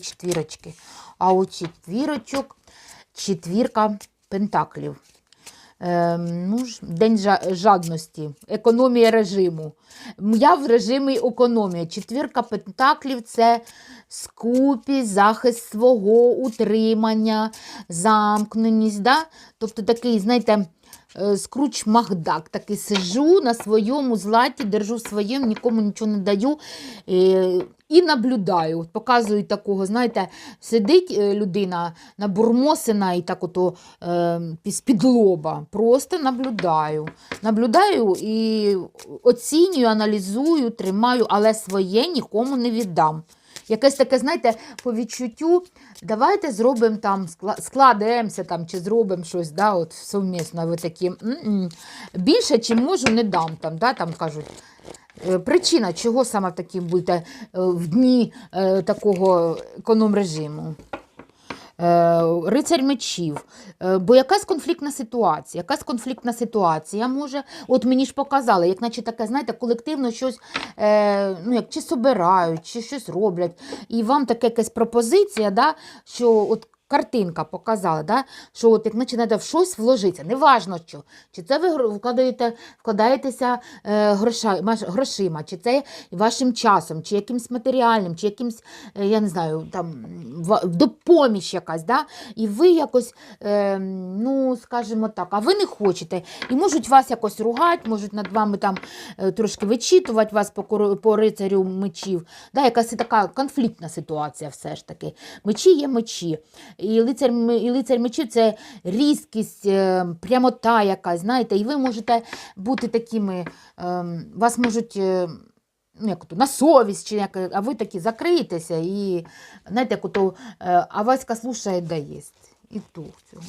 четвірочки. А у четвірочок четвірка пентаклів. Ем, ну, день жадності, економія режиму. Я в режимі економії. Четвірка пентаклів це скупість, захист свого утримання, замкненість. Да? Тобто такий, знаєте, е, скруч Магдак. Такий сижу на своєму златі, держу своєму, нікому нічого не даю. І наблюдаю. От Показують такого, знаєте, сидить е, людина на бурмосина і так ото е, з-під лоба. Просто наблюдаю. Наблюдаю і оцінюю, аналізую, тримаю, але своє нікому не віддам. Якесь таке, знаєте, по відчуттю, давайте зробимо там, складемося там, чи зробимо щось, да, от совмісно. Ви такі, «М-м, більше, чим можу, не дам там, да, там кажуть. Е, Причина, чого саме такі будете в дні е, такого економ-режиму? Е, Рицарь мечів. Бо якась конфліктна ситуація, якась конфліктна ситуація може, от мені ж показали, як наче таке, знаєте, колективно щось, ну як чи собирають, чи щось роблять. І вам така якась пропозиція, да, що от картинка показала, да, що от як треба в щось вложитися, неважно що. Чи це ви вкладаєте, вкладаєтеся е, гроша, грошима, чи це вашим часом, чи якимсь матеріальним, чи якимсь, е, я не знаю, там допоміж якась, да? і ви якось, е, ну, скажімо так, а ви не хочете. І можуть вас якось ругати, можуть над вами там е, трошки вичитувати вас по, по рицарю мечів. Да? Якась така конфліктна ситуація все ж таки. Мечі є мечі. І лицар, і лицар мечів це різкість, е, прямота якась, знаєте, і ви можете бути такими, е, вас можуть. Ну, як то, на совість, чи як, а ви такі закриєтеся і знаєте, як ото, е, а Васька слушає да єсть. І то в цьому.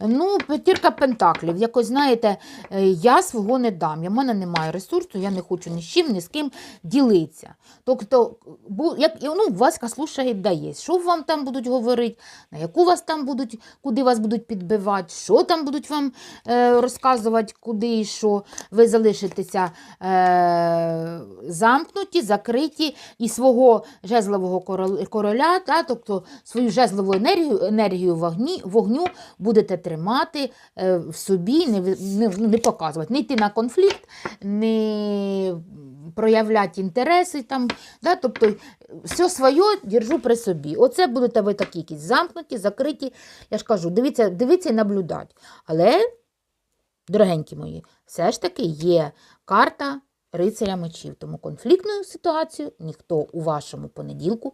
Ну, п'ятірка пентаклів. Якось, знаєте, е, я свого не дам. У мене немає ресурсу, я не хочу ні з чим, ні з ким ділитися. Тобто, як, ну, Васька слушає да є. Що вам там будуть говорити, на яку вас там будуть, куди вас будуть підбивати, що там будуть вам е, розказувати, куди і що. Ви залишитеся е, замкнуті, закриті і свого жезлового короля, та, тобто свою жезлову енергію, енергію вогні, вогню будете тримати е, в собі, не, не, не показувати, не йти на конфлікт, не проявляти інтереси. Там, да, тобто все своє держу при собі. Оце будете ви такі якісь замкнуті, закриті. Я ж кажу, дивіться, дивіться і наблюдати. Але, дорогенькі мої, все ж таки є карта рицаря мечів. Тому конфліктну ситуацію ніхто у вашому понеділку